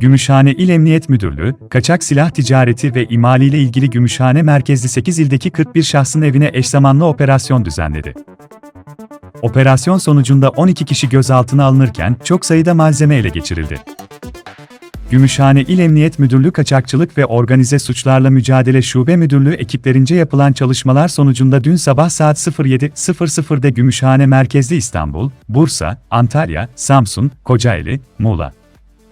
Gümüşhane İl Emniyet Müdürlüğü, kaçak silah ticareti ve imali ile ilgili Gümüşhane merkezli 8 ildeki 41 şahsın evine eş zamanlı operasyon düzenledi. Operasyon sonucunda 12 kişi gözaltına alınırken çok sayıda malzeme ele geçirildi. Gümüşhane İl Emniyet Müdürlüğü Kaçakçılık ve Organize Suçlarla Mücadele Şube Müdürlüğü ekiplerince yapılan çalışmalar sonucunda dün sabah saat 07.00'de Gümüşhane merkezli İstanbul, Bursa, Antalya, Samsun, Kocaeli, Muğla,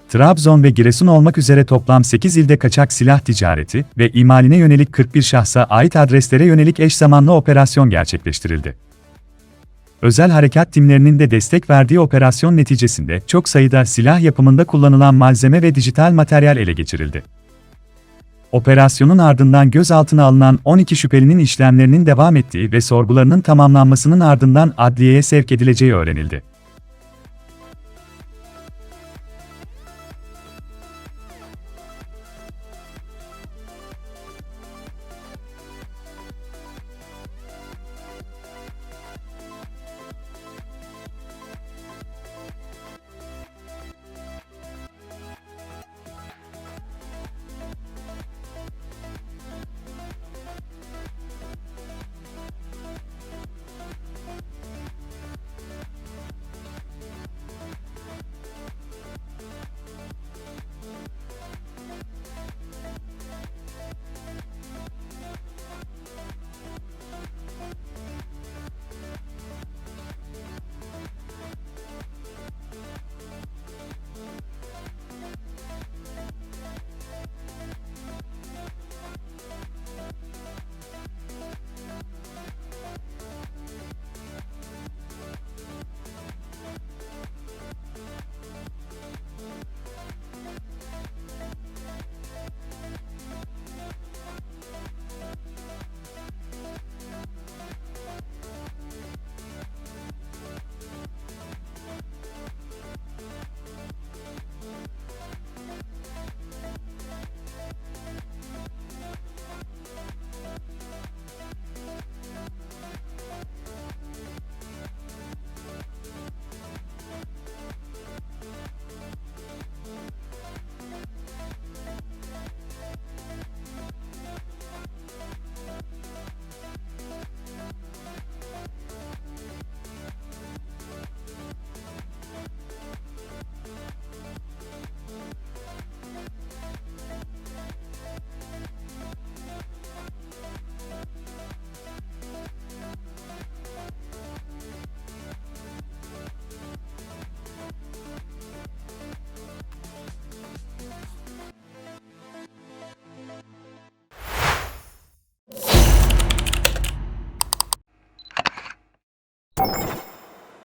Trabzon ve Giresun olmak üzere toplam 8 ilde kaçak silah ticareti ve imaline yönelik 41 şahsa ait adreslere yönelik eş zamanlı operasyon gerçekleştirildi. Özel harekat timlerinin de destek verdiği operasyon neticesinde çok sayıda silah yapımında kullanılan malzeme ve dijital materyal ele geçirildi. Operasyonun ardından gözaltına alınan 12 şüphelinin işlemlerinin devam ettiği ve sorgularının tamamlanmasının ardından adliyeye sevk edileceği öğrenildi.